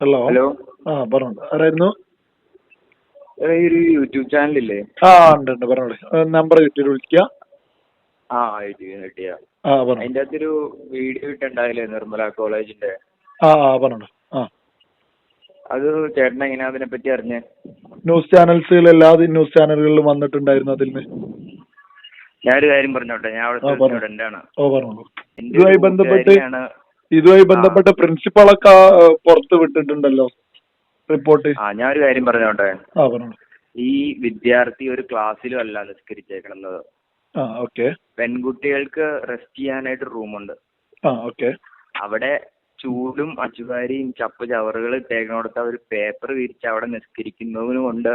Hello hello ആ പറഞ്ഞോളൂ. ആരായിരുന്നു? യൂട്യൂബ് ഈ ഒരു യൂട്യൂബ് ചാനലില്ലേ? ആ ഉണ്ട് ഉണ്ട്. പറഞ്ഞോളൂ. നമ്പർ കിട്ടിയിട്ട് വിളിക്കുക ആ കിട്ടിയ. ആ പറഞ്ഞു അതിന്റെ അകത്തൊരു വീഡിയോ ഇട്ടുണ്ടായില്ലേ നിർമ്മല കോളേജിന്റെ? ആ ആ പറഞ്ഞോളൂ. ആ. അത് ചേട്ടൻ എങ്ങനെയാ അതിനെ പറ്റി അറിഞ്ഞേ? ന്യൂസ് ചാനൽസിൽ എല്ലാ ന്യൂസ് ചാനലുകളിലും വന്നിട്ടുണ്ടായിരുന്നു അതിൽ നിന്ന്. ഞാനൊരു കാര്യം പറഞ്ഞോട്ടെ? ഞാൻ അവിടെ സ്റ്റുഡന്റ് ആണ് ഓ പറഞ്ഞോളൂ. ഇതുമായി ബന്ധപ്പെട്ട് ഇതുമായി ബന്ധപ്പെട്ട പ്രിൻസിപ്പാളൊക്കെ പുറത്ത് വിട്ടിട്ടുണ്ടല്ലോ റിപ്പോർട്ട്. ആ ഞാൻ ഒരു കാര്യം പറഞ്ഞോട്ടെ? ആ പറഞ്ഞു ഈ വിദ്യാർത്ഥി ഒരു ക്ലാസ്സിലും അല്ല നിസ്കരിച്ചേക്കണത്. ആ ഓക്കെ. പെൺകുട്ടികൾക്ക് റെസ്റ്റ് ചെയ്യാനായിട്ട് റൂമുണ്ട്. ആ ഓക്കെ. അവിടെ ചൂടും അച്ചുകാരിയും ചപ്പ് ചവറുകൾ ഇട്ടേക്കണോടത്ത് അവർ പേപ്പർ വിരിച്ച് അവിടെ നിസ്കരിക്കുന്നതിനും കൊണ്ട്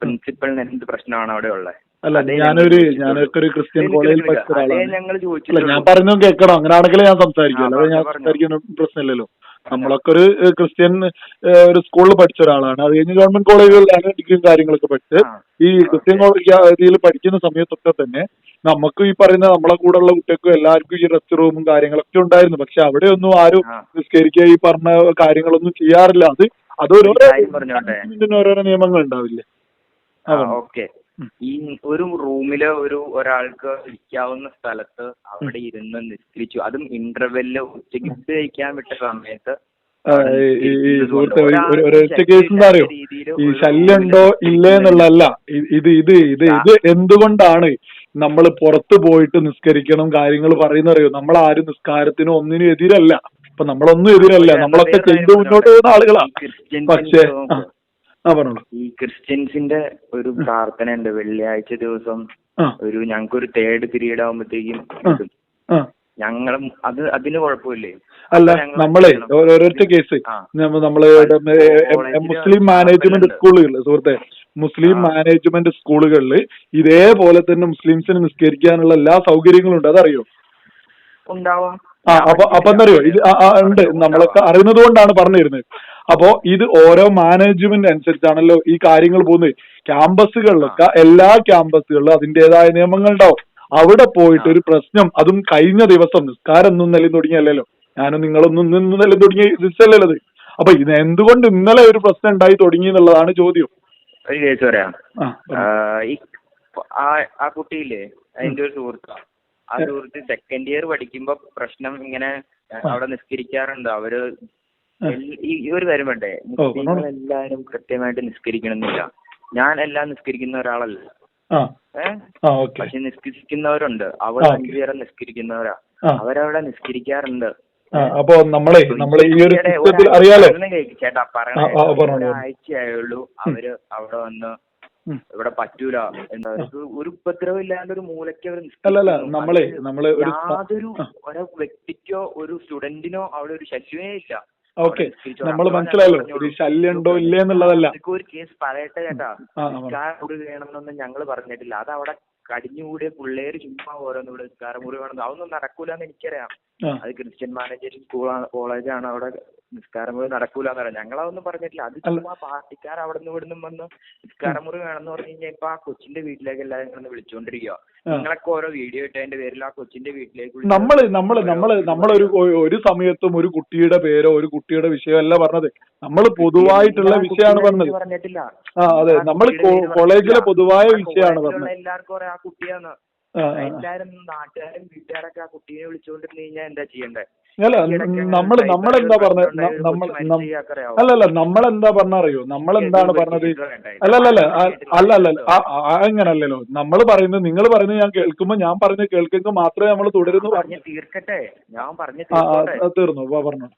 പ്രിൻസിപ്പളിന് എന്ത് പ്രശ്നമാണ് അവിടെ ഉള്ളത്? അല്ല ഞാനൊരു ഞാനൊക്കെ ഒരു ക്രിസ്ത്യൻ കോളേജിൽ പഠിച്ച ഒരാളാണ്. ഞാൻ പറഞ്ഞതും കേൾക്കണം. അങ്ങനെയാണെങ്കിൽ ഞാൻ സംസാരിക്കും ആ, അല്ലാതെ ഞാൻ. സംസാരിക്കുന്ന പ്രശ്നമില്ലല്ലോ. നമ്മളൊക്കെ ഒരു ക്രിസ്ത്യൻ ഒരു സ്കൂളിൽ പഠിച്ച ഒരാളാണ്. അത് കഴിഞ്ഞ് ഗവൺമെന്റ് കോളേജുകളിലാണ് ഡിഗ്രിയും കാര്യങ്ങളൊക്കെ പഠിച്ച് ഈ ക്രിസ്ത്യൻ കോളേജിൽ പഠിക്കുന്ന സമയത്തൊക്കെ തന്നെ നമുക്ക് ഈ പറയുന്ന നമ്മളെ കൂടെ ഉള്ള കുട്ടികൾക്കും എല്ലാവർക്കും ഈ റെസ്റ്റ് റൂമും കാര്യങ്ങളൊക്കെ ഉണ്ടായിരുന്നു. പക്ഷെ അവിടെ ഒന്നും ആരും. നിസ്കരിക്കുക ഈ പറഞ്ഞ കാര്യങ്ങളൊന്നും ചെയ്യാറില്ല. അത് അത് ഓരോരോ? ഇതിന് ഓരോരോ നിയമങ്ങൾ ഉണ്ടാവില്ലേ? ഓക്കെ. ഈ ഒരു റൂമിൽ ഒരു ഒരാൾക്ക് ഇരിക്കാവുന്ന സ്ഥലത്ത് അവിടെ ഇരുന്ന് നിസ്കരിച്ചു. അതും ഇന്റർവെല്ല് ഉച്ചയ്ക്ക് ഫുഡ് കഴിക്കാൻ വിട്ട സമയത്ത് ഈ- സുഹൃത്തെ ഒരു ഒരു- ഒരു കേസ് എന്താ അറിയോ? ഈ ഇല്ലേ എന്നുള്ളതല്ല. ഇത് ഇത് ഇത് ഇത് എന്തുകൊണ്ടാണ് നമ്മൾ പുറത്ത് പോയിട്ട് നിസ്കരിക്കണം കാര്യങ്ങൾ പറയുന്ന അറിയോ? നമ്മൾ ആരും നിസ്കാരത്തിനും ഒന്നിനും എതിരല്ല. ഇപ്പൊ നമ്മളൊന്നും എതിരല്ല. നമ്മളൊക്കെ ചെയ്ത് മുന്നോട്ട് പോകുന്ന ആളുകളാണ് പക്ഷേ ഈ ക്രിസ്ത്യൻസിന്റെ ഒരു പ്രാർത്ഥന ഉണ്ട് വെള്ളിയാഴ്ച ദിവസം ഒരു ഞങ്ങൾക്കൊരു തേർഡ് പീരീഡ് ആകുമ്പോഴത്തേക്കും. ഞങ്ങളും അത് അതിന് കുഴപ്പമില്ലേ? അല്ല നമ്മളെ. ഓരോരൊറ്റ കേസ് നമ്മളെ മുസ്ലിം മാനേജ്മെന്റ് സ്കൂളുകൾ സുഹൃത്തെ മുസ്ലിം മാനേജ്മെന്റ് സ്കൂളുകളിൽ ഇതേപോലെ തന്നെ മുസ്ലിംസിന് നിസ്കരിക്കാനുള്ള എല്ലാ സൗകര്യങ്ങളും ഉണ്ട്. അതറിയോ? ഉണ്ടാവാം. അപ്പൊ അപ്പൊ എന്തറിയോ ഇത് ഉണ്ട്. നമ്മളൊക്കെ അറിയുന്നത് കൊണ്ടാണ് പറഞ്ഞു തരുന്നത് അപ്പോ ഇത് ഓരോ മാനേജ്മെന്റ് അനുസരിച്ചാണല്ലോ ഈ കാര്യങ്ങൾ പോകുന്നത്. ക്യാമ്പസുകളിലൊക്കെ എല്ലാ ക്യാമ്പസുകളിലും അതിന്റേതായ നിയമങ്ങൾ ഉണ്ടാവും. അവിടെ പോയിട്ട് ഒരു പ്രശ്നം അതും കഴിഞ്ഞ ദിവസം നിസ്കാരം ഒന്നും നിലയും തുടങ്ങിയല്ലോ ഞാനും നിങ്ങളൊന്നും നിന്ന് നിലയും തുടങ്ങിയ ദിവസമല്ലല്ലോ അപ്പൊ ഇത് എന്തുകൊണ്ട് ഇന്നലെ ഒരു പ്രശ്നം ഉണ്ടായി തുടങ്ങി എന്നുള്ളതാണ് ചോദ്യം. ആ കുട്ടിയില്ലേ അതിന്റെ ഒരു സുഹൃത്താ. ആ സുഹൃത്ത് സെക്കൻഡ് ഇയർ പഠിക്കുമ്പോ പ്രശ്നം ഇങ്ങനെ അവിടെ നിസ്കരിക്കാറുണ്ട്. അവർ ഈ ഒരു കാര്യം വേണ്ടേ? മുസ്ലിങ്ങൾ എല്ലാരും കൃത്യമായിട്ട് നിസ്കരിക്കണമെന്നില്ല. ഞാൻ എല്ലാം നിസ്കരിക്കുന്ന ഒരാളല്ല. ഏഹ് പക്ഷെ നിസ്കരിക്കുന്നവരുണ്ട്. അവർ. അഞ്ചുപേരെ നിസ്കരിക്കുന്നവരാ. അവരവിടെ നിസ്കരിക്കാറുണ്ട്. അപ്പൊ നമ്മളെ നമ്മളെ ഈ ഒരു സിസ്റ്റത്തിൽ അറിയാലോ? ചേട്ടാ പറയണേ ആ, ഒരാഴ്ചയായുള്ളൂ അവർ അവിടെ വന്ന്. ഇവിടെ പറ്റൂല. എന്താ ഒരു ഉപദ്രവം ഇല്ലാണ്ട് ഒരു മൂലയ്ക്ക് അവർ അല്ലല്ല നമ്മളെ നമ്മളെ യാതൊരു ഒരു വ്യക്തിക്കോ ഒരു സ്റ്റുഡന്റിനോ അവിടെ ഒരു ശല്യമേ ഇല്ല. ഓക്കെ. നമ്മൾ മനസ്സിലായല്ലോ. ഒരു ശല്യം ഉണ്ടോ ഇല്ലേ എന്നുള്ളതല്ല. ഒരു കേസ് പറയട്ടെ കേട്ടോ. വേണമെന്നൊന്നും ഞങ്ങൾ പറഞ്ഞിട്ടില്ല. അത് അവിടെ കടിഞ്ഞുകൂടിയ പിള്ളേര് ചുമ്മാ ഓരോന്ന് ഇവിടെ നിസ്കാരം മുറി വേണം. അതൊന്നും നടക്കൂലെന്ന് എനിക്കറിയാം. അത് ക്രിസ്ത്യൻ മാനേജർ സ്കൂളാണ് കോളേജാണ് അവിടെ നിസ്കാരം മുറി നടക്കൂലെന്ന് പറയാം ഞങ്ങളതൊന്നും പറഞ്ഞിട്ടില്ല. അത് ചുമ്മാ പാർട്ടിക്കാർ അവിടെ നിന്ന് ഇവിടുന്ന് വന്ന് നിസ്കാരം മുറി വേണമെന്ന് പറഞ്ഞു കഴിഞ്ഞാൽ ഇപ്പൊ ആ കൊച്ചിന്റെ വീട്ടിലേക്ക് എല്ലാവരും കിടന്ന് വിളിച്ചോണ്ടിരിക്കുക നിങ്ങളൊക്കെ ഓരോ വീഡിയോ ഇട്ടതിന്റെ പേരിൽ ആ കൊച്ചിന്റെ വീട്ടിലേക്ക് നമ്മൾ നമ്മൾ നമ്മൾ നമ്മളൊരു ഒരു സമയത്തും ഒരു കുട്ടിയുടെ പേരോ ഒരു കുട്ടിയുടെ വിഷയമല്ല പറഞ്ഞത്. നമ്മൾ പൊതുവായിട്ടുള്ള വിഷയമാണ് പറഞ്ഞത്. പറഞ്ഞിട്ടില്ല. ആ അതെ. നമ്മൾ നമ്മൾ കോളേജിലെ പൊതുവായ വിഷയമാണ് പറഞ്ഞത്. എല്ലാവർക്കും ആ ആ. എല്ലാരും നാട്ടുകാരും വീട്ടുകാരൊക്കെ ആ കുട്ടീനെ വിളിച്ചുകൊണ്ടിരുന്ന് കഴിഞ്ഞാൽ എന്താ ചെയ്യണ്ടേ? അല്ല നമ്മൾ നമ്മളെന്താ പറഞ്ഞത് നമ്മൾ അല്ല അല്ല? നമ്മളെന്താ പറഞ്ഞറിയോ? നമ്മൾ എന്താണ് പറഞ്ഞത്? അല്ലല്ല അല്ല അല്ല അല്ല അല്ല അങ്ങനല്ലല്ലോ നമ്മൾ പറയുന്നത് നിങ്ങൾ പറയുന്നത് ഞാൻ കേൾക്കുമ്പോ ഞാൻ പറയുന്നത് കേൾക്കുമ്പോൾ മാത്രമേ നമ്മൾ തുടരുന്നു പറഞ്ഞു തീർക്കട്ടെ ഞാൻ പറഞ്ഞു തീർന്നു വാ, പറഞ്ഞു.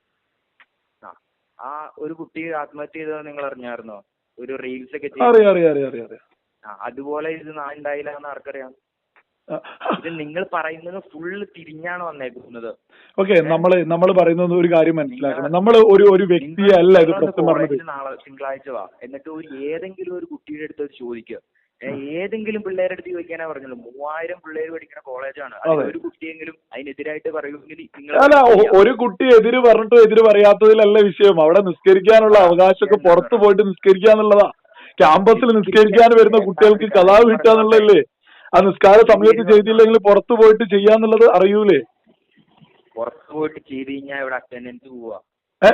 ആ. ഒരു കുട്ടി ആത്മഹത്യ ചെയ്തത് നിങ്ങൾ അറിഞ്ഞായിരുന്നോ? ഒരു റീൽസ് ഒക്കെ അറിയാം അറിയാം അറിയാം അറിയാം അറിയാം. ആ, അതുപോലെ ഇത് നാ- ഉണ്ടായില്ല എന്ന് ആർക്കറിയാം. ഇത് നിങ്ങൾ പറയുന്നത് ഫുള്ള് തിരിഞ്ഞാണ് വന്നേക്കുന്നത്. ഓക്കെ നമ്മൾ നമ്മൾ പറയുന്നത് ഒരു കാര്യം മനസ്സിലാക്കണം. നമ്മൾ ഒരു ഒരു വ്യക്തിയെ അല്ല ഇത് പ്രശ്നം പറഞ്ഞത് നാളെ തിങ്കളാഴ്ച വാ. എന്നിട്ട് ഒരു ഏതെങ്കിലും ഒരു കുട്ടിയുടെ അടുത്ത് ചോദിക്കുക ഏതെങ്കിലും പിള്ളേരുടെ അടുത്ത് ചോദിക്കാനാ പറഞ്ഞുള്ളൂ മൂവായിരം പിള്ളേര് പഠിക്കുന്ന കോളേജാണ്. ഒരു കുട്ടിയെങ്കിലും അതിനെതിരായിട്ട് പറയുമെങ്കിൽ അല്ല ഒരു കുട്ടി എതിര് പറഞ്ഞിട്ടും എതിര് പറയാത്തതിലല്ല വിഷയം. അവിടെ നിസ്കരിക്കാനുള്ള അവകാശമൊക്കെ പുറത്തു പോയിട്ട് നിസ്കരിക്കാന്നുള്ളതാ. ക്യാമ്പസിൽ നിസ്കരിക്കാൻ വരുന്ന കുട്ടികൾക്ക് കലാ വീട്ടാന്നുള്ളതല്ലേ? ആ നിസ്കാര സമയത്ത് ചെയ്തില്ലെങ്കിൽ പുറത്തു പോയിട്ട് ചെയ്യാന്നുള്ളത് അറിയൂലേ? പുറത്തു പോയിട്ട് ചെയ്ത് കഴിഞ്ഞാൽ ഇവിടെ അറ്റൻഡൻസ് പോവാ.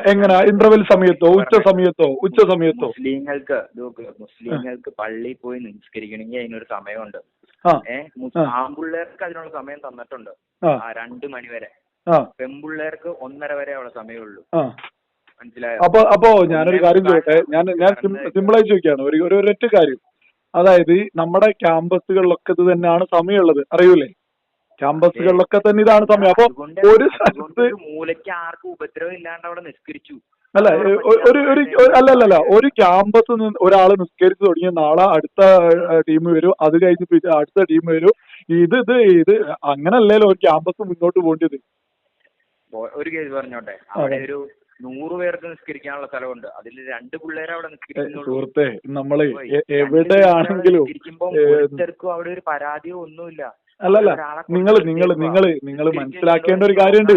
എങ്ങനെ? ഇന്റർവെൽ സമയത്തോ ഉച്ച സമയത്തോ ഉച്ച സമയത്തോ? മുസ്ലിങ്ങൾക്ക് മുസ്ലിങ്ങൾക്ക് പള്ളി പോയി നിസ്കരിക്കണമെങ്കിൽ അതിനൊരു സമയമുണ്ട്. ആ. ഏഹ് ആ. ആൺപിള്ളേർക്ക് അതിനുള്ള സമയം തന്നിട്ടുണ്ട്. ആ. രണ്ടു മണി വരെ. ആ. പെൺപിള്ളേർക്ക് ഒന്നര വരെ ഉള്ള സമയമുള്ളൂ. മനസ്സിലായോ? അപ്പൊ അപ്പോ ഞാനൊരു കാര്യം ചോദിക്കട്ടെ? ഞാൻ ഞാൻ സിമ്പിളായി ചോദിക്കാണ് ഒരു ഒരു ഒരൊറ്റ കാര്യം. അതായത് നമ്മുടെ ക്യാമ്പസുകളിലൊക്കെ ഇത് തന്നെയാണ് സമയമുള്ളത്. അറിയൂലേ? ക്യാമ്പസുകളിലൊക്കെ തന്നെ ഇതാണ് സമയം. അപ്പൊ ഒരു സ്ഥലത്ത് മൂലയ്ക്ക് ആർക്കും ഉപദ്രവം ഇല്ലാണ്ട് അവിടെ നിസ്കരിച്ചു. അല്ല ഒരു ഒരു അല്ല അല്ല അല്ല. ഒരു ക്യാമ്പസ് ഒരാൾ നിസ്കരിച്ച് തുടങ്ങിയ നാളെ അടുത്ത ടീം വരും. അത് കഴിഞ്ഞ് അടുത്ത ടീം വരും. ഇത് ഇത് ഇത് അങ്ങനല്ലല്ലോ ഒരു ക്യാമ്പസ് മുന്നോട്ട് പോകേണ്ടത്. ഒരു കേസ് പറഞ്ഞോട്ടെ. അവിടെ ഒരു നൂറ് പേർക്ക് നിസ്കരിക്കാനുള്ള സ്ഥലമുണ്ട്. അതിൽ രണ്ട് പിള്ളേരെ അവിടെ സുഹൃത്തെ നമ്മൾ എവിടെയാണെങ്കിലും ഓരോരുത്തർക്കും അവിടെ ഒരു പരാതിയോ ഒന്നുമില്ല. അല്ലല്ല നിങ്ങൾ നിങ്ങൾ നിങ്ങൾ നിങ്ങൾ മനസ്സിലാക്കേണ്ട ഒരു കാര്യമുണ്ട്.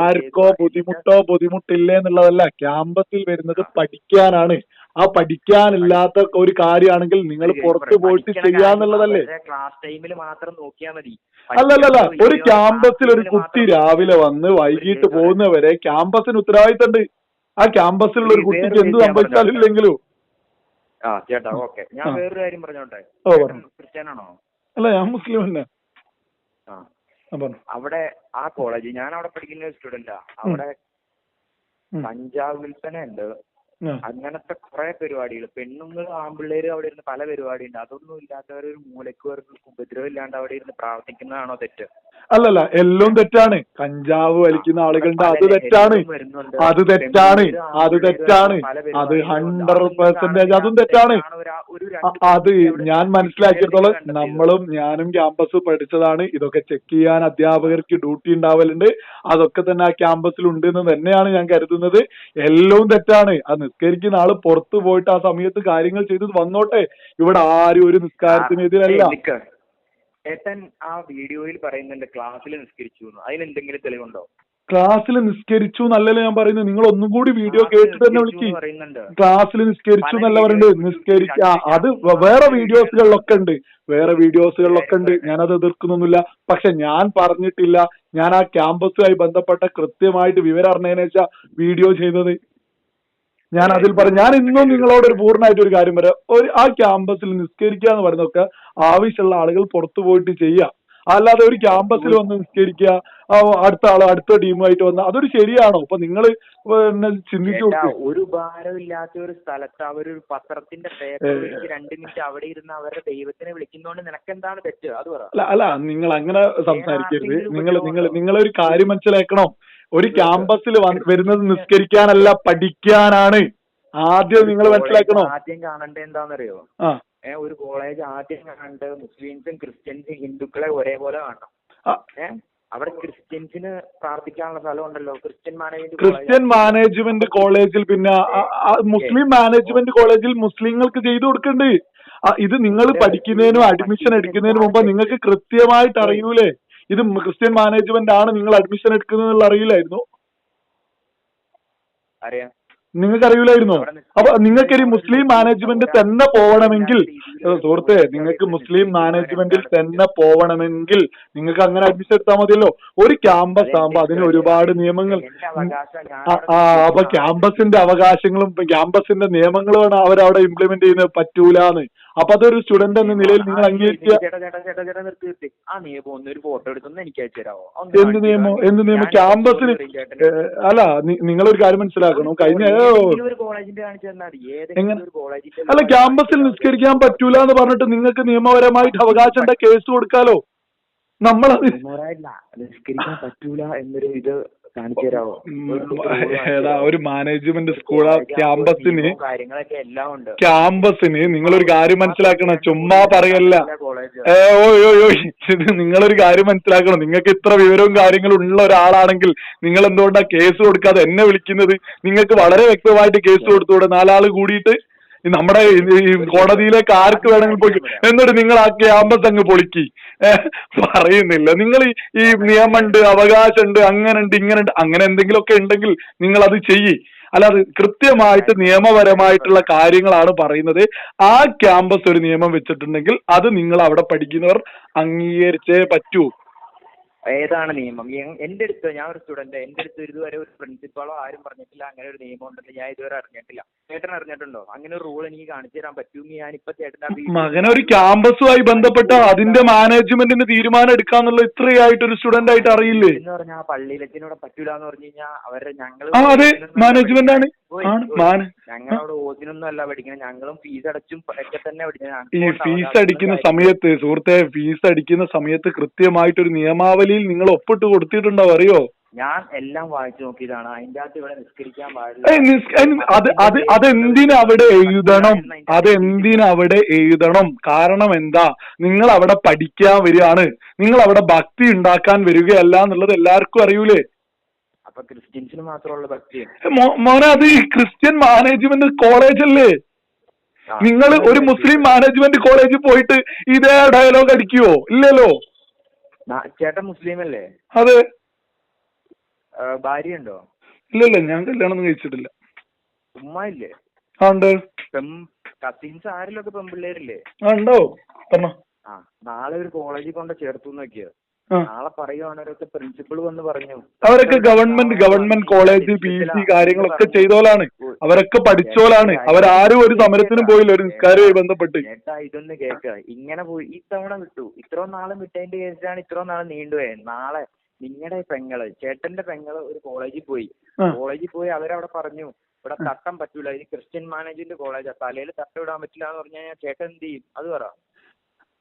ആർക്കോ. ബുദ്ധിമുട്ടോ ബുദ്ധിമുട്ടില്ലേ എന്നുള്ളതല്ല ക്യാമ്പസിൽ വരുന്നത് പഠിക്കാനാണ്. ആ പഠിക്കാനില്ലാത്ത ഒരു കാര്യമാണെങ്കിൽ നിങ്ങൾ പുറത്ത് പോയിട്ട് ചെയ്യാന്നുള്ളതല്ലേ? ക്ലാസ് ടൈമിൽ മാത്രം നോക്കിയാൽ മതി. അല്ലല്ലല്ല പഠിക്കുന്ന ഒരു ക്യാമ്പസിൽ ഒരു കുട്ടി രാവിലെ വന്ന് വൈകിട്ട് പോകുന്നവരെ ക്യാമ്പസിന് ഉത്തരവാദിത്തമുണ്ട്. ആ ക്യാമ്പസിലുള്ള ഒരു കുട്ടിക്ക് എന്ത് സംഭവിച്ചാലില്ലെങ്കിലും സംഭവിച്ചാലും ഇല്ലെങ്കിലും? ആ ചേട്ടാ ഓക്കെ ഞാൻ. വേറൊരു കാര്യം പറഞ്ഞോട്ടെ? ക്രിസ്ത്യാനാണോ? അല്ല ഞാൻ മുസ്ലിം തന്നെ. അവിടെ ആ കോളേജ് ഞാൻ അവിടെ പഠിക്കുന്ന സ്റ്റുഡന്റാ അവിടെ. കഞ്ചാവ് വിൽപ്പന ഉണ്ട്. അങ്ങനത്തെ കുറെ പരിപാടികൾ പെണ്ണുങ്ങൾ ആൺപിള്ളേര് അവിടെ ഇരുന്ന് പല പരിപാടി ഉണ്ട് അതൊന്നും ഇല്ലാത്തവർ ഒരു മൂലക്ക് പേർക്ക് ഉപദ്രവം ഇല്ലാണ്ട് അവിടെ ഇരുന്ന് പ്രാർത്ഥിക്കുന്നതാണോ തെറ്റ്? അല്ലല്ല എല്ലാം തെറ്റാണ്. കഞ്ചാവ് വലിക്കുന്ന ആളുകളുണ്ട്. അത് തെറ്റാണ്. അത് തെറ്റാണ്. അത് തെറ്റാണ്. അത്. ഹൺഡ്രഡ് പെർസെന്റേജ് അതും തെറ്റാണ്. അത് ഞാൻ മനസ്സിലാക്കിയിട്ടുള്ള മനസ്സിലാക്കിയിടത്തോളം നമ്മളും ഞാനും ക്യാമ്പസ് പഠിച്ചതാണ്. ഇതൊക്കെ ചെക്ക് ചെയ്യാൻ അധ്യാപകർക്ക് ഡ്യൂട്ടി ഉണ്ടാവലുണ്ട്. അതൊക്കെ തന്നെ ആ ക്യാമ്പസിൽ ഉണ്ട് എന്ന് തന്നെയാണ് ഞാൻ കരുതുന്നത്. എല്ലാം തെറ്റാണ്. ആ നിസ്കരിക്കുന്ന ആൾ പുറത്തു പോയിട്ട് ആ സമയത്ത് കാര്യങ്ങൾ ചെയ്ത് വന്നോട്ടെ. ഇവിടെ ആരും ഒരു നിസ്കാരത്തിനെതിരല്ല ഏട്ടൻ ആ വീഡിയോയിൽ പറയുന്നുണ്ട് ക്ലാസ്സിൽ നിസ്കരിച്ചു അതിന് എന്തെങ്കിലും തെളിവുണ്ടോ? ക്ലാസ്സിൽ നിസ്കരിച്ചു എന്നല്ലല്ലോ ഞാൻ പറയുന്നത്. നിങ്ങൾ ഒന്നും കൂടി വീഡിയോ കേട്ടിട്ട് തന്നെ വിളിക്ക്. ക്ലാസ്സിൽ നിസ്കരിച്ചു എന്നല്ല പറയുന്നത്. നിസ്കരിക്ക അത് വേറെ വീഡിയോസുകളിലൊക്കെ ഉണ്ട്. വേറെ വീഡിയോസുകളിലൊക്കെ ഉണ്ട്. ഞാനത് എതിർക്കുന്നൊന്നുമില്ല. പക്ഷെ ഞാൻ പറഞ്ഞിട്ടില്ല. ഞാൻ ആ ക്യാമ്പസുമായി ബന്ധപ്പെട്ട കൃത്യമായിട്ട് വിവരം അറിഞ്ഞതിനെച്ചാ വീഡിയോ ചെയ്തത് ഞാൻ അതിൽ പറഞ്ഞു ഞാൻ ഇന്നും നിങ്ങളോട് ഒരു പൂർണമായിട്ട് ഒരു കാര്യം പറയാം. ഒരു ആ ക്യാമ്പസിൽ നിസ്കരിക്കുക എന്ന് പറയുന്നതൊക്കെ ആവശ്യമുള്ള ആളുകൾ പുറത്തു പോയിട്ട് ചെയ്യുക. അല്ലാതെ ഒരു ക്യാമ്പസിൽ വന്ന് നിസ്കരിക്കുക അടുത്ത ആൾ അടുത്ത ടീമുമായിട്ട് വന്ന അതൊരു ശരിയാണോ? അപ്പൊ നിങ്ങൾ ചിന്തിച്ചു ഒരു ഭാരം ഇല്ലാത്ത ഒരു സ്ഥലത്ത് അവരൊരു പത്രത്തിന്റെ പേപ്പർ രണ്ട് മിനിറ്റ് അവിടെ ഇരുന്ന് അവരുടെ ദൈവത്തിനെ വിളിക്കുന്നോണ്ട് നിനക്കെന്താണ് തെറ്റ്? അത് പറ. അല്ല നിങ്ങൾ അങ്ങനെ സംസാരിക്കരുത്. നിങ്ങൾ നിങ്ങൾ നിങ്ങളൊരു കാര്യം മനസ്സിലാക്കണം. ഒരു ക്യാമ്പസിൽ വരുന്നത് നിസ്കരിക്കാനല്ല പഠിക്കാനാണ്. ആദ്യം നിങ്ങൾ മനസ്സിലാക്കണോ? ആദ്യം കാണേണ്ട എന്താണെന്നറിയോ ഒരു കോളേജ് ആദ്യം കാണേണ്ടത് മുസ്ലിംസും ക്രിസ്ത്യൻസും ഹിന്ദുക്കളെ ഒരേപോലെ കാണണം. അവിടെ ക്രിസ്ത്യൻസിന് പ്രാർത്ഥിക്കാനുള്ള സ്ഥലം ഉണ്ടല്ലോ. ക്രിസ്ത്യൻ മാനേജ്മെന്റ് ക്രിസ്ത്യൻ മാനേജ്മെന്റ് കോളേജിൽ പിന്നെ മുസ്ലിം മാനേജ്മെന്റ് കോളേജിൽ മുസ്ലിങ്ങൾക്ക് ചെയ്തു കൊടുക്കണ്ട്. ഇത് നിങ്ങൾ പഠിക്കുന്നതിനും അഡ്മിഷൻ എടുക്കുന്നതിന് മുമ്പ് നിങ്ങൾക്ക് കൃത്യമായിട്ട് അറിയൂലേ? ഇത് ക്രിസ്ത്യൻ മാനേജ്മെന്റ് ആണ് നിങ്ങൾ അഡ്മിഷൻ എടുക്കുന്നത് അറിയില്ലായിരുന്നു. അറിയാം. നിങ്ങൾക്ക് അറിയില്ലായിരുന്നോ അപ്പൊ നിങ്ങൾക്ക് ഒരു മുസ്ലിം മാനേജ്മെന്റ് തന്നെ പോവണമെങ്കിൽ സുഹൃത്തെ നിങ്ങൾക്ക് മുസ്ലിം മാനേജ്മെന്റിൽ തന്നെ പോവണമെങ്കിൽ നിങ്ങൾക്ക് അങ്ങനെ അഡ്മിഷൻ എടുത്താൽ മതിയല്ലോ. ഒരു ക്യാമ്പസ് ആകുമ്പോ അതിന് ഒരുപാട് നിയമങ്ങൾ ആ, ആ അപ്പൊ ക്യാമ്പസിന്റെ അവകാശങ്ങളും ക്യാമ്പസിന്റെ നിയമങ്ങളുമാണ് അവരവിടെ ഇംപ്ലിമെന്റ് ചെയ്യുന്നത്. പറ്റൂലാന്ന്. അപ്പൊ അതൊരു സ്റ്റുഡന്റ് എന്ന നിലയിൽ നിങ്ങൾ അംഗീകരിക്കുക ആ നിയമം ഫോട്ടോ എടുത്തൊന്ന് എനിക്ക് എന്ത് നിയമം? എന്ത് നിയമം? ക്യാമ്പസിൽ അല്ല നിങ്ങളൊരു കാര്യം മനസ്സിലാക്കണം. കഴിഞ്ഞ അല്ല ക്യാമ്പസിൽ നിസ്കരിക്കാൻ പറ്റൂല എന്ന് പറഞ്ഞിട്ട് നിങ്ങൾക്ക് നിയമപരമായിട്ട് അവകാശം കേസ് കൊടുക്കാലോ. നമ്മളത് നിയമപരമായിട്ടില്ല. നിസ്കരിക്കാൻ പറ്റൂല എന്നൊരു ഇത് ഏതാ ഒരു മാനേജ്മെന്റ് സ്കൂൾ ക്യാമ്പസിന് കാര്യങ്ങളൊക്കെ എല്ലാം ഉണ്ട്. ക്യാമ്പസിന് നിങ്ങളൊരു കാര്യം മനസ്സിലാക്കണം ചുമ്മാ പറയല്ല. ഏ ഓയ് ഓയ് ഓയ് ഇത് നിങ്ങളൊരു കാര്യം മനസ്സിലാക്കണം. നിങ്ങൾക്ക് ഇത്ര വിവരവും കാര്യങ്ങളും ഉള്ള ഒരാളാണെങ്കിൽ നിങ്ങൾ എന്തുകൊണ്ടാ കേസ് കൊടുക്കാതെ എന്നെ വിളിക്കുന്നത്? നിങ്ങൾക്ക് വളരെ വ്യക്തമായിട്ട് കേസ് കൊടുത്തൂടെ നാലാൾ കൂടിയിട്ട് നമ്മുടെ കോടതിയിലേക്ക് ആർക്ക് വേണമെങ്കിലും പോയി എന്നിട്ട് നിങ്ങൾ ആ ക്യാമ്പസ് അങ്ങ് പൊളിക്കി. പറയുന്നില്ല. നിങ്ങൾ ഈ ഈ നിയമമുണ്ട് അവകാശമുണ്ട് അങ്ങനെയുണ്ട് ഇങ്ങനെയുണ്ട് അങ്ങനെ എന്തെങ്കിലുമൊക്കെ ഉണ്ടെങ്കിൽ നിങ്ങൾ അത് ചെയ്യ്. അല്ലാതെ കൃത്യമായിട്ട് നിയമപരമായിട്ടുള്ള കാര്യങ്ങളാണ് പറയുന്നത്. ആ ക്യാമ്പസ് ഒരു നിയമം വെച്ചിട്ടുണ്ടെങ്കിൽ അത് നിങ്ങൾ അവിടെ പഠിക്കുന്നവർ അംഗീകരിച്ചേ പറ്റൂ. ഏതാണ് നിയമം? എന്റെ എന്റെ അടുത്ത് ഞാൻ ഒരു സ്റ്റുഡന്റ് എന്റെ അടുത്ത് ഇതുവരെ ഒരു പ്രിൻസിപ്പാളോ ആരും പറഞ്ഞിട്ടില്ല അങ്ങനെ ഒരു നിയമം ഉണ്ടെന്ന് ഞാൻ ഇതുവരെ അറിഞ്ഞിട്ടില്ല. ചേട്ടൻ അറിഞ്ഞിട്ടുണ്ടോ? അങ്ങനെ ഒരു റൂൾ എനിക്ക് കാണിച്ചു തരാൻ പറ്റുമെങ്കിൽ ഞാൻ ഇപ്പൊ ചേട്ടൻ മകനെ ഒരു ക്യാമ്പസുമായി ബന്ധപ്പെട്ട അതിന്റെ മാനേജ്മെന്റിന് തീരുമാനം എടുക്കാന്നുള്ള ഇത്രയായിട്ട് ഒരു സ്റ്റുഡന്റ് ആയിട്ട് അറിയില്ലേ? എന്ന് പറഞ്ഞാൽ ആ പള്ളിയിലത്തിനോട് പറ്റൂല എന്ന് പറഞ്ഞു കഴിഞ്ഞാൽ അവരെ ഞങ്ങൾ ആ അതെ. മാനേജ്മെന്റ് ആണ്. ഞങ്ങളവിടെ ഓസിനൊന്നും അല്ല പഠിക്കുന്നത് ഞങ്ങളും ഫീസ് അടച്ചും ഒക്കെ തന്നെ പഠിക്കുന്നത് ഈ ഫീസ് അടിക്കുന്ന സമയത്ത് സുഹൃത്തെ ഫീസ് അടിക്കുന്ന സമയത്ത് കൃത്യമായിട്ട് ഒരു നിയമാവലിയിൽ നിങ്ങൾ ഒപ്പിട്ട് കൊടുത്തിട്ടുണ്ടോ അറിയോ? ഞാൻ എല്ലാം വായിച്ചു നോക്കിയതാണ്. അതിന്റെ അകത്ത് ഇവിടെ നിസ്കരിക്കാൻ പാടില്ല. അത് അത് അതെന്തിനാ അവിടെ എഴുതണം? അതെന്തിനാ അവിടെ എഴുതണം? കാരണം എന്താ? നിങ്ങൾ അവിടെ പഠിക്കാൻ വരികയാണ്. നിങ്ങൾ അവിടെ ഭക്തി ഉണ്ടാക്കാൻ വരികയല്ല എന്നുള്ളത് എല്ലാവർക്കും അറിയൂലേ? അപ്പൊ ക്രിസ്ത്യൻസിന് മാത്രമുള്ള ഭക്തിയാണ് മോനെ അത് ക്രിസ്ത്യൻ മാനേജ്മെന്റ് കോളേജ് അല്ലേ? നിങ്ങൾ ഒരു മുസ്ലിം മാനേജ്മെന്റ് കോളേജിൽ പോയിട്ട് ഇതേ ഡയലോഗ് അടിക്കുവോ? ഇല്ലല്ലോ. ചേട്ടൻ മുസ്ലിം അല്ലേ അതെ. ഭാര്യ ഉണ്ടോ ഇല്ലല്ല ഞാൻ കല്യാണം ഒന്നും കഴിച്ചിട്ടില്ല. ഉമ്മ ഇല്ലേ? ഉണ്ട്. കസിൻസ് ആരിലൊക്കെ പെൺപിള്ളേരില്ലേ? ഉണ്ടോ? പറഞ്ഞോ. ആ നാളെ ഒരു കോളേജിൽ കൊണ്ട് ചേർത്തു നോക്കിയത് നാളെ പറയുവാണ് അവരൊക്കെ പ്രിൻസിപ്പൾ വന്ന് പറഞ്ഞു. അവരൊക്കെ government government college P C കാര്യങ്ങളൊക്കെ ചെയ്തോലാണ്. അവരൊക്കെ പഠിച്ചോലാണ്. അവരാരും ഒരു സമരത്തിനും പോയില്ല. ഒരു നിസ്കാരവുമായി ബന്ധപ്പെട്ട്. ചേട്ടാ ഇതൊന്ന് കേക്ക ഇങ്ങനെ പോയി ഇത്തവണ വിട്ടു. ഇത്രയും നാളും വിട്ടതിന്റെ കേസിലാണ് ഇത്രയും നാൾ നീണ്ടുപോയത് നാളെ നിങ്ങളുടെ പെങ്ങൾ ചേട്ടന്റെ പെങ്ങൾ ഒരു കോളേജിൽ പോയി. കോളേജിൽ പോയി അവരവിടെ പറഞ്ഞു ഇവിടെ തട്ടം പറ്റൂല. ഇത് ക്രിസ്ത്യൻ മാനേജ്മെന്റ് കോളേജാ തലയിൽ തട്ടം ഇടാൻ പറ്റില്ല എന്ന് പറഞ്ഞു കഴിഞ്ഞാൽ ചേട്ടൻ എന്ത് ചെയ്യും? അത് പറ.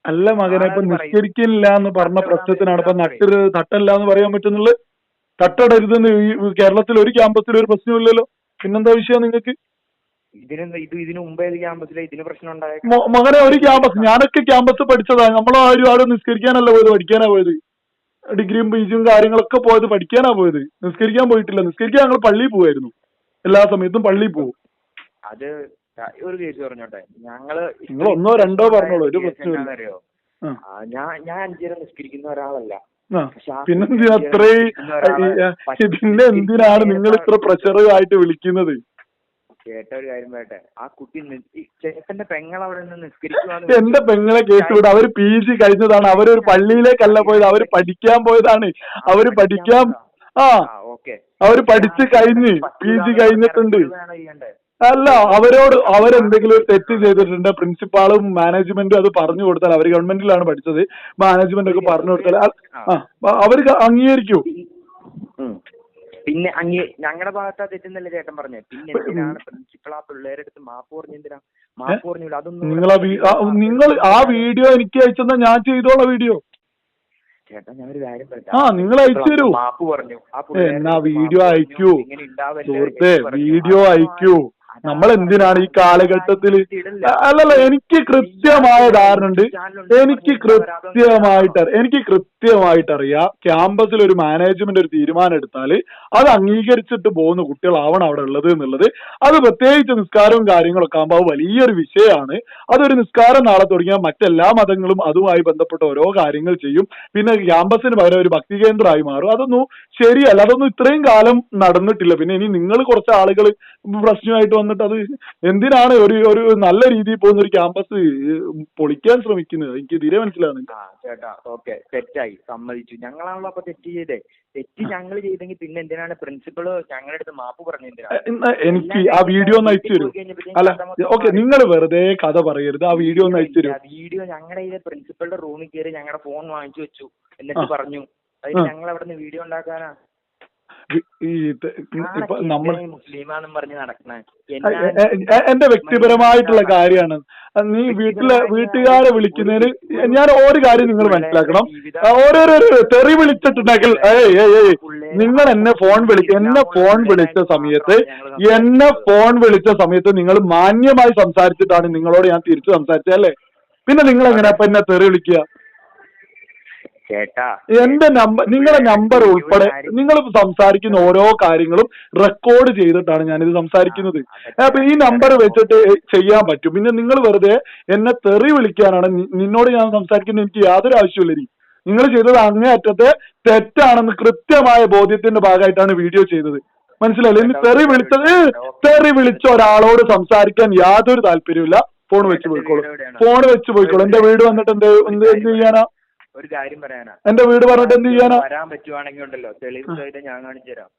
അല്ല മകനെ ഇപ്പൊ നിസ്കരിക്കില്ല എന്ന് പറഞ്ഞ പ്രശ്നത്തിനാണ്. ഇപ്പൊ നട്ടൊരു തട്ടല്ല എന്ന് പറയാൻ പറ്റുന്നുള്ളു തട്ടടരുതെന്ന് കേരളത്തിൽ ഒരു ക്യാമ്പസിൽ ഒരു പ്രശ്നമില്ലല്ലോ പിന്നെന്താ വിഷയം നിങ്ങൾക്ക്? ഇത് ഇതിന് മുമ്പേ ഏത് ക്യാമ്പസിലെ ഇതിന് പ്രശ്നം ഉണ്ടായ മകനെ ഒരു ക്യാമ്പസ് ഞാനൊക്കെ ക്യാമ്പസ് പഠിച്ചതാണ് നമ്മളാരും ആരും നിസ്കരിക്കാനല്ല പോയത് പഠിക്കാനാ പോയത്. ഡിഗ്രിയും പി ജിയും കാര്യങ്ങളൊക്കെ പോയത് പഠിക്കാനാ പോയത്. നിസ്കരിക്കാൻ പോയിട്ടില്ല. നിസ്കരിക്കാൻ ഞങ്ങൾ പള്ളിയിൽ പോവായിരുന്നു. എല്ലാ സമയത്തും പള്ളിയിൽ പോകും അത് ഒരു കേസ് പറഞ്ഞോട്ടെ. ഞങ്ങൾ നിങ്ങൾ ഒന്നോ രണ്ടോ പറഞ്ഞോളൂ, ഒരു പ്രശ്നമില്ല ഞാൻ ഞാൻ അഞ്ചേരം നിസ്കരിക്കുന്ന ഒരാളല്ല. പിന്നെന്തിനാ അത്രയും പിന്നെ എന്തിനാണ് നിങ്ങൾ ഇത്ര പ്രഷർ വിളിക്കുന്നത്? കേട്ട ഒരു കാര്യം പറയട്ടെ. ആ കുട്ടി ചേട്ടന്റെ പെങ്ങൾ അവിടെ നിന്ന് നിസ്കരിക്കുവാന്ന് എന്റെ പെങ്ങളെ കേസ് വിട. അവർ പി ജി കഴിഞ്ഞതാണ്. അവരൊരു പള്ളിയിലേക്കല്ല പോയത്. അവർ പഠിക്കാൻ പോയതാണ്. അവർ പഠിക്കാൻ ആ. ഓക്കെ. അവർ പഠിച്ചു കഴിഞ്ഞ് പി ജി കഴിഞ്ഞിട്ടുണ്ട്. അല്ല അവരോട് അവരെന്തെങ്കിലും ഒരു തെറ്റ് ചെയ്തിട്ടുണ്ട് പ്രിൻസിപ്പാളും മാനേജ്മെന്റും അത് പറഞ്ഞു കൊടുത്താൽ അവർ ഗവൺമെന്റിലാണ് പഠിച്ചത് മാനേജ്മെന്റ് ഒക്കെ പറഞ്ഞു കൊടുത്താൽ ആ. അവർ അംഗീകരിക്കൂ. പിന്നെ അങ്ങ് ഞങ്ങളുടെ ഭാഗത്താ തെറ്റെന്നല്ലേ ചേട്ടൻ പറഞ്ഞത് പിന്നെ എന്തിനാണ് പ്രിൻസിപ്പൾ ആ പിള്ളേരുടെ അടുത്ത് മാപ്പ് പറഞ്ഞു എന്തിനാ? മാപ്പ് പറഞ്ഞില്ല അതൊന്നും നിങ്ങൾ ആ നിങ്ങൾ ആ വീഡിയോ എനിക്ക് അയച്ചെന്നാ ഞാൻ ചെയ്തോളാം വീഡിയോ. ചേട്ടാ ഞാൻ ഒരു കാര്യം പറഞ്ഞു ആ, നിങ്ങൾ അയച്ചു തരൂ. മാപ്പ് പറഞ്ഞു. ആ എന്നാ വീഡിയോ അയക്കൂ. സുഹൃത്തെ വീഡിയോ അയക്കൂ. നമ്മൾ എന്തിനാണ് ഈ കാലഘട്ടത്തിൽ. അല്ലല്ല എനിക്ക് കൃത്യമായ ധാരണ ഉണ്ട് എനിക്ക് കൃത്യമായിട്ട് എനിക്ക് കൃത്യമായിട്ട് അറിയാം. ക്യാമ്പസിൽ ഒരു മാനേജ്മെന്റ് ഒരു തീരുമാനം എടുത്താൽ അത് അംഗീകരിച്ചിട്ട് പോകുന്ന കുട്ടികളാവണം അവിടെ ഉള്ളത് എന്നുള്ളത്. അത് പ്രത്യേകിച്ച് നിസ്കാരവും കാര്യങ്ങളൊക്കെ ആകുമ്പോൾ വലിയൊരു വിഷയമാണ്. അതൊരു നിസ്കാരം നാളെ തുടങ്ങിയാൽ മറ്റെല്ലാ മതങ്ങളും അതുമായി ബന്ധപ്പെട്ട ഓരോ കാര്യങ്ങൾ ചെയ്യും. പിന്നെ ക്യാമ്പസിന് പകരം ഒരു ഭക്തി കേന്ദ്രമായി മാറും. അതൊന്നും ശരിയല്ല. അതൊന്നും ഇത്രയും കാലം നടന്നിട്ടില്ല. പിന്നെ ഇനി നിങ്ങൾ കുറച്ച് ആളുകൾ പ്രശ്നമായിട്ട് വന്നിട്ട് അത് എന്തിനാണ് ഒരു ഒരു നല്ല രീതിയിൽ പോകുന്ന ഒരു ക്യാമ്പസ് പൊളിക്കാൻ ശ്രമിക്കുന്നത്? എനിക്ക് തീരെ മനസ്സിലാണ് ചേട്ടാ ഓക്കെ തെറ്റായി. സമ്മതിച്ചു. ഞങ്ങളാണല്ലോ അപ്പൊ തെറ്റ് ചെയ്തേ. തെറ്റ് ഞങ്ങൾ ചെയ്തെങ്കിൽ പിന്നെ എന്തിനാണ് പ്രിൻസിപ്പൾ ഞങ്ങളുടെ അടുത്ത് മാപ്പ് പറഞ്ഞു എന്തിനാ എന്നാ എനിക്ക് ആ വീഡിയോ ഒന്ന് അയച്ചു തരൂ അല്ല ഓക്കെ നിങ്ങൾ വെറുതെ കഥ പറയരുത്. ആ വീഡിയോ ഒന്ന് അയച്ചു തരൂ വീഡിയോ ഞങ്ങളുടെ കയ്യിലെ പ്രിൻസിപ്പളുടെ റൂമിൽ കയറി ഞങ്ങളുടെ ഫോൺ വാങ്ങിച്ചു വെച്ചു. എന്നിട്ട് പറഞ്ഞു അതിന്. ഞങ്ങൾ അവിടെ നിന്ന് വീഡിയോ ഉണ്ടാക്കാനാ? ഈ നമ്മൾ എന്റെ വ്യക്തിപരമായിട്ടുള്ള കാര്യമാണ്. നീ വീട്ടിലെ വീട്ടുകാരെ വിളിക്കുന്നതിന് ഞാൻ ഒരു കാര്യം നിങ്ങൾ മനസ്സിലാക്കണം. ഓരോരോ തെറി വിളിച്ചിട്ടുണ്ടെങ്കിൽ ഏയ് ഏയ് ഏയ് നിങ്ങൾ എന്നെ ഫോൺ വിളി എന്നെ ഫോൺ വിളിച്ച സമയത്ത് എന്നെ ഫോൺ വിളിച്ച സമയത്ത് നിങ്ങൾ മാന്യമായി സംസാരിച്ചിട്ടാണ് നിങ്ങളോട് ഞാൻ തിരിച്ചു സംസാരിച്ചത് അല്ലേ? പിന്നെ നിങ്ങൾ എങ്ങനെയാ ഇപ്പൊ എന്നെ തെറി വിളിക്കുക? ചേട്ടാ എന്റെ നമ്പർ നിങ്ങളുടെ നമ്പർ ഉൾപ്പെടെ നിങ്ങൾ സംസാരിക്കുന്ന ഓരോ കാര്യങ്ങളും റെക്കോർഡ് ചെയ്തിട്ടാണ് ഞാനിത് സംസാരിക്കുന്നത്. അപ്പൊ ഈ നമ്പർ വെച്ചിട്ട് ചെയ്യാൻ പറ്റും. പിന്നെ നിങ്ങൾ വെറുതെ എന്നെ തെറി വിളിക്കാനാണ് നിന്നോട് ഞാൻ സംസാരിക്കുന്നത് എനിക്ക് യാതൊരു ആവശ്യമില്ല നിങ്ങൾ ചെയ്തത് അങ്ങേയറ്റത്തെ തെറ്റാണെന്ന് കൃത്യമായ ബോധ്യത്തിന്റെ ഭാഗമായിട്ടാണ് വീഡിയോ ചെയ്തത്. മനസ്സിലായില്ലേ? ഇനി തെറി വിളിച്ചത് തെറി വിളിച്ച? ഒരാളോട് സംസാരിക്കാൻ യാതൊരു താല്പര്യമില്ല ഫോൺ വെച്ച് പോയിക്കോളൂ. ഫോൺ വെച്ച് പോയിക്കോളൂ. എന്റെ വീട് വന്നിട്ട് എന്ത് എന്ത് ചെയ്യാനാ? ഒരു കാര്യം പറയാനാ. എന്റെ വീട് പറഞ്ഞിട്ട് എന്ത് ചെയ്യാനാ? വരാൻ പറ്റുവാണെങ്കിൽ ഉണ്ടല്ലോ തെളിവ് സഹിതം ഞാൻ കാണിച്ചു തരാം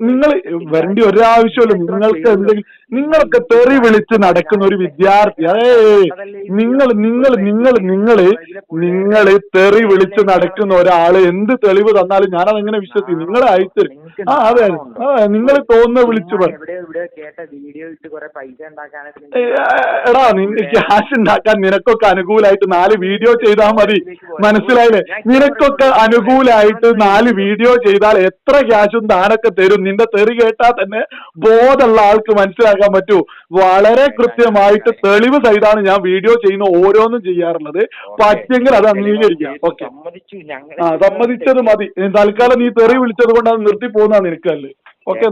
നിങ്ങൾ വരേണ്ടി ഒരാവശ്യമില്ല നിങ്ങൾക്ക് എന്തെങ്കിലും നിങ്ങളൊക്കെ തെറി വിളിച്ച് നടക്കുന്ന ഒരു വിദ്യാർത്ഥി. അതേ നിങ്ങൾ നിങ്ങൾ നിങ്ങൾ നിങ്ങൾ നിങ്ങൾ തെറി വിളിച്ച് നടക്കുന്ന ഒരാൾ എന്ത് തെളിവ് തന്നാലും ഞാനത് എങ്ങനെ വിശ്വസിക്കും? നിങ്ങളെ അയച്ചു ആ അതെ നിങ്ങൾ തോന്നുന്ന വിളിച്ചു എടാ നിന്റെ ക്യാഷ് ഉണ്ടാക്കാൻ നിനക്കൊക്കെ അനുകൂലമായിട്ട് നാല് വീഡിയോ ചെയ്താൽ മതി. മനസ്സിലായില്ലേ? നിനക്കൊക്കെ അനുകൂലമായിട്ട് നാല് വീഡിയോ ചെയ്താൽ എത്ര ക്യാഷും താനൊക്കെ തരും നിന്റെ തെറി കേട്ടാൽ തന്നെ ബോധമുള്ള ആൾക്ക് മനസ്സിലാക്കാൻ പറ്റൂ. വളരെ കൃത്യമായിട്ട് തെളിവ് സഹിതമാണ് ഞാൻ വീഡിയോ ചെയ്യുന്ന ഓരോന്നും ചെയ്യാറുള്ളത്. പറ്റിയെങ്കിൽ അത് അംഗീകരിക്കാം. ഓക്കെ. ആ സമ്മതിച്ചത് മതി. തൽക്കാലം നീ തെറി വിളിച്ചത് കൊണ്ട് അത് നിർത്തി പോകുന്ന നിനക്കല്ലേ ഓക്കെ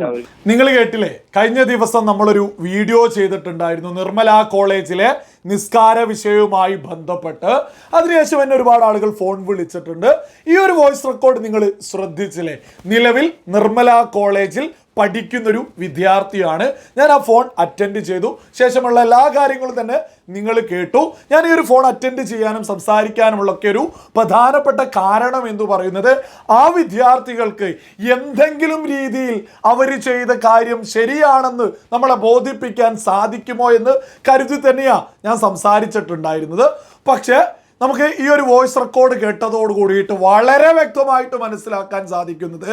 നിങ്ങൾ കേട്ടില്ലേ? കഴിഞ്ഞ ദിവസം നമ്മളൊരു വീഡിയോ ചെയ്തിട്ടുണ്ടായിരുന്നു നിർമ്മല കോളേജിലെ നിസ്കാര വിഷയവുമായി ബന്ധപ്പെട്ട്. അതിനുശേഷം എന്നെ ഒരുപാട് ആളുകൾ ഫോൺ വിളിച്ചിട്ടുണ്ട്. ഈ ഒരു വോയിസ് റെക്കോർഡ് നിങ്ങൾ ശ്രദ്ധിച്ചില്ലേ? നിലവിൽ നിർമ്മല കോളേജിൽ പഠിക്കുന്നൊരു വിദ്യാർത്ഥിയാണ്. ഞാൻ ആ ഫോൺ അറ്റൻഡ് ചെയ്തു. ശേഷമുള്ള എല്ലാ കാര്യങ്ങളും തന്നെ നിങ്ങൾ കേട്ടു. ഞാൻ ഈ ഒരു ഫോൺ അറ്റൻഡ് ചെയ്യാനും സംസാരിക്കാനുമുള്ള ഒക്കെ ഒരു പ്രധാനപ്പെട്ട കാരണം എന്ന് പറയുന്നത് ആ വിദ്യാർത്ഥികൾക്ക് എന്തെങ്കിലും രീതിയിൽ അവർ ചെയ്ത കാര്യം ശരിയാണെന്ന് നമ്മളെ ബോധിപ്പിക്കാൻ സാധിക്കുമോ എന്ന് കരുതി തന്നെയാണ് ഞാൻ സംസാരിച്ചിട്ടുണ്ടായിരുന്നത്. പക്ഷേ നമുക്ക് ഈ ഒരു വോയിസ് റെക്കോർഡ് കേട്ടതോട് കൂടിയിട്ട് വളരെ വ്യക്തമായിട്ട് മനസ്സിലാക്കാൻ സാധിക്കുന്നത്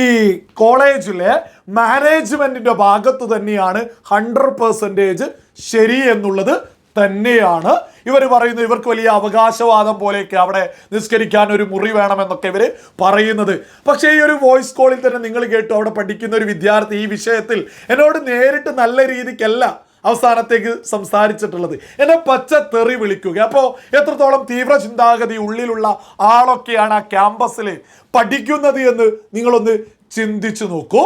ഈ കോളേജിലെ മാനേജ്മെന്റിന്റെ ഭാഗത്ത് തന്നെയാണ് ഹൺഡ്രഡ് പെർസെന്റേജ് ശരി എന്നുള്ളത് തന്നെയാണ്. ഇവർ പറയുന്നത് ഇവർക്ക് വലിയ അവകാശവാദം പോലെയൊക്കെ അവിടെ നിസ്കരിക്കാൻ ഒരു മുറി വേണമെന്നൊക്കെ ഇവർ പറയുന്നത്. പക്ഷേ ഈ ഒരു വോയിസ് കോളിൽ തന്നെ നിങ്ങൾ കേട്ടു അവിടെ പഠിക്കുന്ന ഒരു വിദ്യാർത്ഥി ഈ വിഷയത്തിൽ എന്നോട് നേരിട്ട് നല്ല രീതിക്കല്ല അവസാനത്തേക്ക് സംസാരിച്ചിട്ടുള്ളത്. എന്നെ പച്ച തെറി വിളിക്കുക. അപ്പോൾ എത്രത്തോളം തീവ്ര ചിന്താഗതി ഉള്ളിലുള്ള ആളൊക്കെയാണ് ആ ക്യാമ്പസിൽ പഠിക്കുന്നത് എന്ന് നിങ്ങളൊന്ന് ചിന്തിച്ചു നോക്കൂ.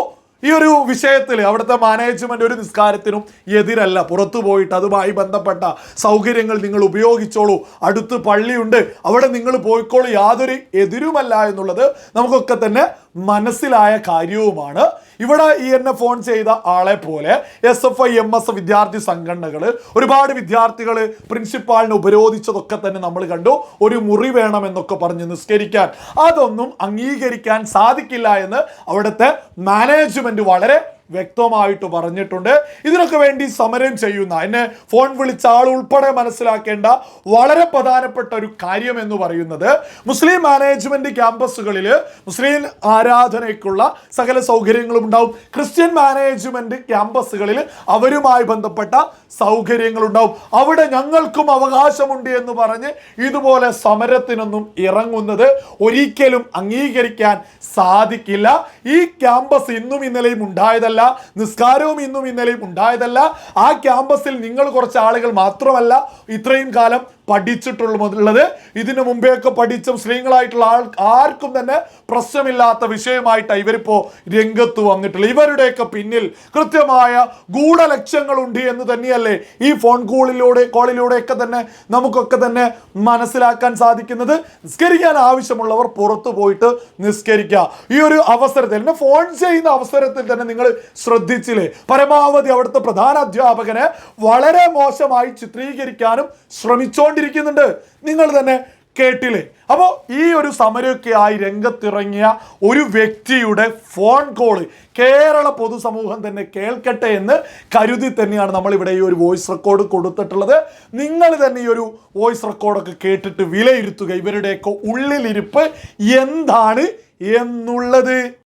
ഈ ഒരു വിഷയത്തിൽ അവിടുത്തെ മാനേജ്മെന്റ് ഒരു നിസ്കാരത്തിനും എതിരല്ല. പുറത്തു പോയിട്ട് അതുമായി ബന്ധപ്പെട്ട സൗകര്യങ്ങൾ നിങ്ങൾ ഉപയോഗിച്ചോളൂ. അടുത്ത് പള്ളിയുണ്ട്. അവിടെ നിങ്ങൾ പോയിക്കോളൂ. യാതൊരു എതിരുമല്ല എന്നുള്ളത് നമുക്കൊക്കെ തന്നെ മനസ്സിലായ കാര്യവുമാണ്. ഇവിടെ ഈ എന്നെ ഫോൺ ചെയ്ത ആളെ പോലെ S F I M S വിദ്യാർത്ഥി സംഘടനകൾ ഒരുപാട് വിദ്യാർത്ഥികൾ പ്രിൻസിപ്പാളിനെ ഉപരോധിച്ചതൊക്കെ തന്നെ നമ്മൾ കണ്ടു. ഒരു മുറി വേണമെന്നൊക്കെ പറഞ്ഞ് നിസ്കരിക്കാൻ. അതൊന്നും അംഗീകരിക്കാൻ സാധിക്കില്ല എന്ന് അവിടുത്തെ മാനേജ്മെന്റ് വളരെ വ്യക്തമായിട്ട് പറഞ്ഞിട്ടുണ്ട്. ഇതിനൊക്കെ വേണ്ടി സമരം ചെയ്യുന്ന എന്നെ ഫോൺ വിളിച്ച ആൾ ഉൾപ്പെടെ മനസ്സിലാക്കേണ്ട വളരെ പ്രധാനപ്പെട്ട ഒരു കാര്യം എന്ന് പറയുന്നത് മുസ്ലിം മാനേജ്മെന്റ് ക്യാമ്പസുകളിൽ മുസ്ലിം ആരാധനയ്ക്കുള്ള സകല സൗകര്യങ്ങളും ഉണ്ടാവും. ക്രിസ്ത്യൻ മാനേജ്മെന്റ് ക്യാമ്പസുകളിൽ അവരുമായി ബന്ധപ്പെട്ട സൗകര്യങ്ങളുണ്ടാവും അവിടെ ഞങ്ങൾക്കും അവകാശമുണ്ട് എന്ന് പറഞ്ഞ് ഇതുപോലെ സമരത്തിനൊന്നും ഇറങ്ങുന്നത് ഒരിക്കലും അംഗീകരിക്കാൻ സാധിക്കില്ല. ഈ ക്യാമ്പസ് ഇന്നും ഇന്നലെയും ഉണ്ടായതല്ല. നിസ്കാരവും ഇന്നും ഇന്നലെയും ഉണ്ടായതല്ല. ആ ക്യാമ്പസിൽ നിങ്ങൾ കുറച്ച് ആളുകൾ മാത്രമല്ല. ഇത്രയും കാലം പഠിച്ചിട്ടുള്ളത് ഇതിനു മുമ്പേയൊക്കെ പഠിച്ച മുസ്ലിങ്ങളായിട്ടുള്ള ആൾ ആർക്കും തന്നെ പ്രശ്നമില്ലാത്ത വിഷയമായിട്ടാണ് ഇവരിപ്പോൾ രംഗത്ത് വന്നിട്ടുള്ളത്. ഇവരുടെയൊക്കെ പിന്നിൽ കൃത്യമായ ഗൂഢലക്ഷ്യങ്ങളുണ്ട് എന്ന് തന്നെയല്ലേ ഈ ഫോൺ കോളിലൂടെ കോളിലൂടെയൊക്കെ തന്നെ നമുക്കൊക്കെ തന്നെ മനസ്സിലാക്കാൻ സാധിക്കുന്നത്. നിസ്കരിക്കാൻ ആവശ്യമുള്ളവർ പുറത്തു പോയിട്ട് നിസ്കരിക്കുക. ഈ ഒരു അവസരത്തിൽ എന്നെ ഫോൺ ചെയ്യുന്ന അവസരത്തിൽ തന്നെ നിങ്ങൾ ശ്രദ്ധിച്ചില്ലേ? പരമാവധി അവിടുത്തെ പ്രധാന അധ്യാപകനെ വളരെ മോശമായി ചിത്രീകരിക്കാനും ശ്രമിച്ചുകൊണ്ടിരിക്കുന്നുണ്ട് നിങ്ങൾ തന്നെ കേട്ടില്ലേ? അപ്പോൾ ഈ ഒരു സമരമൊക്കെയായി രംഗത്തിറങ്ങിയ ഒരു വ്യക്തിയുടെ ഫോൺ കോൾ കേരള പൊതുസമൂഹം തന്നെ കേൾക്കട്ടെ എന്ന് കരുതി തന്നെയാണ് നമ്മളിവിടെ ഈ ഒരു വോയിസ് റെക്കോർഡ് കൊടുത്തിട്ടുള്ളത്. നിങ്ങൾ തന്നെ ഈ ഒരു വോയിസ് റെക്കോർഡൊക്കെ കേട്ടിട്ട് വിലയിരുത്തുക. ഇവരുടെയൊക്കെ ഉള്ളിലിരിപ്പ് എന്താണ് എന്നുള്ളത്.